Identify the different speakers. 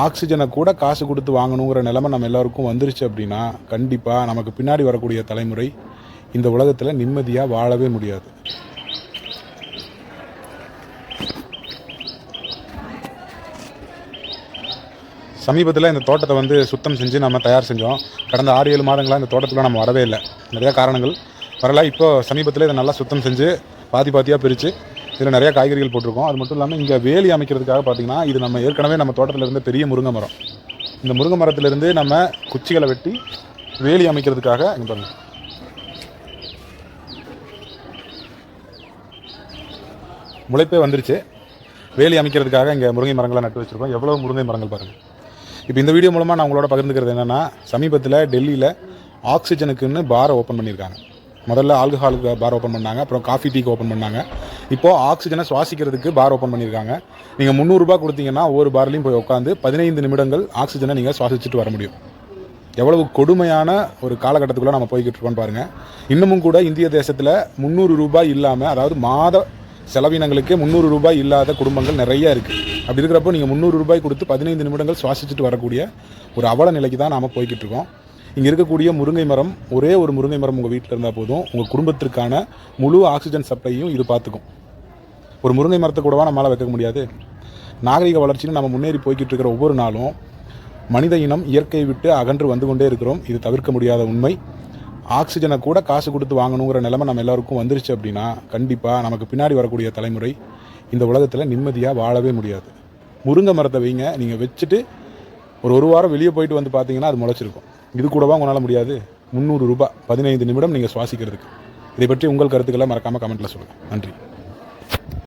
Speaker 1: ஆக்சிஜனை கூட காசு கொடுத்து வாங்கணுங்கிற நிலைமை நம்ம எல்லாருக்கும் வந்துருச்சு அப்படின்னா கண்டிப்பாக நமக்கு பின்னாடி வரக்கூடிய தலைமுறை இந்த உலகத்தில் நிம்மதியாக வாழவே முடியாது. சமீபத்தில் இந்த தோட்டத்தை வந்து சுத்தம் செஞ்சு நம்ம தயார் செஞ்சோம். கடந்த ஆறு ஏழு மாதங்களாக இந்த தோட்டத்தில் நம்ம வரவே இல்லை. நிறையா காரணங்கள். வரல இப்போ சமீபத்தில் இதை நல்லா சுத்தம் செஞ்சு பாதி பாத்தியாக பிரித்து இதில் நிறைய காய்கறிகள் போட்டிருக்கோம். அது மட்டும் இல்லாமல் இங்கே வேலி அமைக்கிறதுக்காக பார்த்தீங்கன்னா இது நம்ம ஏற்கனவே நம்ம தோட்டத்தில் இருந்த பெரிய முருங்கை மரம். இந்த முருங்கை மரத்திலிருந்து நம்ம குச்சிகளை வெட்டி வேலி அமைக்கிறதுக்காக இங்கே பாருங்க. முளைப்பே வந்துருச்சு. வேலி அமைக்கிறதுக்காக இங்கே முருங்கை மரங்களை நட்டு வச்சுருக்கோம். எவ்வளோ முருங்கை மரங்கள் பாருங்கள் இப்போ இந்த வீடியோ மூலமாக நான் உங்களோட பகிர்ந்துக்கிறது என்னென்னா சமீபத்தில் டெல்லியில் ஆக்சிஜனுக்குன்னு பாரை ஓப்பன் பண்ணியிருக்காங்க. முதல்ல ஆல்கஹாலுக்கு பார் ஓப்பன் பண்ணாங்க. அப்புறம் காஃபி டீக்கு ஓப்பன் பண்ணாங்க. இப்போது ஆக்சிஜனை சுவாசிக்கிறதுக்கு பார் ஓப்பன் பண்ணியிருக்காங்க. நீங்கள் முந்நூறுரூபா கொடுத்தீங்கன்னா ஒவ்வொரு பார்லையும் போய் உட்காந்து பதினைந்து நிமிடங்கள் ஆக்சிஜனை நீங்கள் சுவாசிச்சுட்டு வர முடியும். எவ்வளவு கொடுமையான ஒரு காலகட்டத்துக்குள்ளே நம்ம போய்கிட்டு இருக்கோம்னு பாருங்கள் இன்னமும் கூட இந்திய தேசத்தில் முந்நூறு ரூபாய் இல்லாமல் அதாவது மாத செலவினங்களுக்கு முந்நூறு ரூபாய் இல்லாத குடும்பங்கள் நிறைய இருக்குது அப்படி இருக்கிறப்போ நீங்கள் முந்நூறு ரூபாய் கொடுத்து பதினைந்து நிமிடங்கள் சுவாசிச்சுட்டு வரக்கூடிய ஒரு அவல நிலைக்கு தான் நாம் போய்கிட்டு இருக்கோம். இங்கே இருக்கக்கூடிய முருங்கை மரம் ஒரே ஒரு முருங்கை மரம் உங்கள் வீட்டில் இருந்தால் போதும். உங்கள் குடும்பத்திற்கான முழு ஆக்சிஜன் சப்ளையும் இது பார்த்துக்கும் ஒரு முருங்கை மரத்தை கூடவா நம்மளால் வைக்க முடியாது? நாகரிக வளர்ச்சின்னு நம்ம முன்னேறி போய்கிட்டு இருக்கிற ஒவ்வொரு நாளும் மனித இனம் இயற்கையை விட்டு அகன்று வந்து கொண்டே இருக்கிறோம். இது தவிர்க்க முடியாத உண்மை. ஆக்சிஜனை கூட காசு கொடுத்து வாங்கணுங்கிற நிலைமை நம்ம எல்லாருக்கும் வந்துருச்சு அப்படின்னா கண்டிப்பாக நமக்கு பின்னாடி வரக்கூடிய தலைமுறை இந்த உலகத்தில் நிம்மதியாக வாழவே முடியாது. முருங்கை மரத்தை வைங்க. நீங்கள் வச்சுட்டு ஒரு ஒரு வாரம் வெளியே போயிட்டு வந்து பார்த்தீங்கன்னா அது முளைச்சிருக்கும். இது கூடவா உங்களால் முடியாது? முந்நூறு ரூபாய் பதினைந்து நிமிடம் நீங்கள் சுவாசிக்கிறதுக்கு. இதை பற்றி உங்கள் கருத்துக்களை மறக்காமல் கமெண்ட்டில் சொல்லுங்கள் நன்றி.